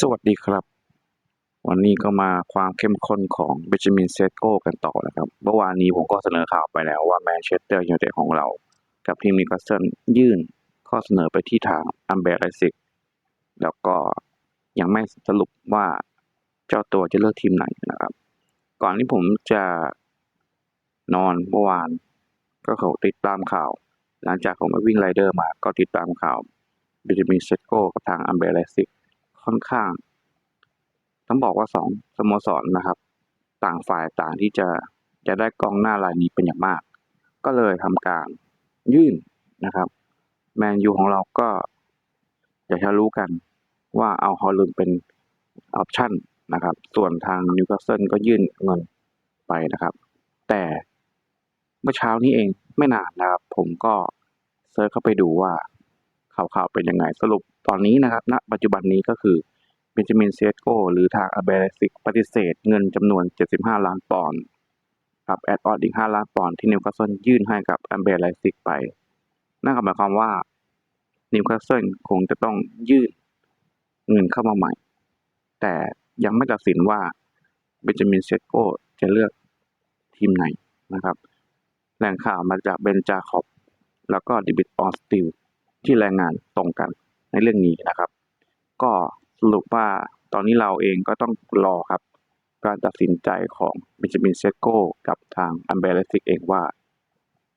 สวัสดีครับ วันนี้ก็มาความเข้มข้นของเบนจามินเซโก้กันต่อนะครับ เมื่อวานนี้ผมก็เสนอข่าวไปแล้วว่าแมนเชสเตอร์ยูไนเต็ดของเรา กับทีมนิวคาสเซิลยื่นข้อเสนอไปที่ทางอัมเบรไลซิกแล้วก็ยังไม่สรุปว่าเจ้าตัวจะเลือกทีมไหนนะครับ ก่อนที่ผมจะนอนเมื่อวาน ก็เขาติดตามข่าว หลังจากผมไปวิ่งไรเดอร์มาก็ติดตามข่าวเบนจามินเซโก้กับทางอัมเบรไลซิก ค่อนข้าง ต้องบอกว่าสองสโมสรนะครับ ต่างฝ่ายต่างที่จะจะได้กองหน้ารายนี้เป็นอย่างมาก ก็เลยทำการยื่นนะครับแมนยูของเราก็อยากจะรู้กันว่าเอาฮอลลุนเป็นออปชั่นนะครับ ส่วนทางนิวคาสเซิลก็ยื่นเงินไปนะครับ แต่เมื่อเช้านี้เองไม่นานนะครับ ผมก็เซิร์ชเข้าไปดูว่า ข่าวๆเป็นยังไงสรุปตอนนี้นะครับณปัจจุบันนี้ก็คือเบนจามินเซโกหรือทางอเบรซิกปฏิเสธเงินจำนวน 75 ล้านปอนด์กับแอดออดอีก 5 ล้านปอนด์ที่นิวคาสเซิลยื่นให้กับอเบรซิกไป นั่นก็หมายความว่านิวคาสเซิลคงจะต้องยื่นเงินเข้ามาใหม่ แต่ยังไม่ตัดสินว่าเบนจามินเซโกจะเลือกทีมไหนนะครับ แหล่งข่าวมาจากเบนจาคอบ แล้วก็ดิบิทออสติล ที่แรายงานตรงกันในเรื่องนี้นะครับ ก็สรุปว่าตอนนี้เราเองก็ต้องรอครับ การตัดสินใจของเบนจามินเซโกกับทางอัมเบรสิกเองว่า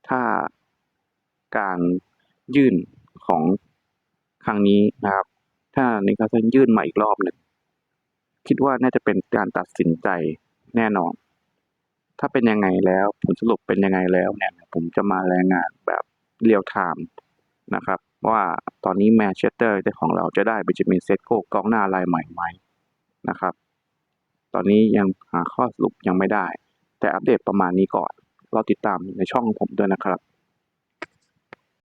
ถ้าการยื่นของครั้งนี้นะครับ ถ้านิคาสเซิลยื่นมาอีกรอบหนึ่งคิดว่าน่าจะเป็นการตัดสินใจแน่นอน ถ้าเป็นยังไงแล้วผลสรุปเป็นยังไงแล้วเนี่ยผมจะมารายงานแบบเรียลไทม์นะครับ ว่าตอนนี้แมนเชสเตอร์ของเราจะได้เบนจามินเซโกกองหน้ารายใหม่ไหมนะครับ ตอนนี้ยังหาข้อสรุปยังไม่ได้ แต่อัปเดตประมาณนี้ก่อน เราติดตามในช่องของผมด้วยนะครับ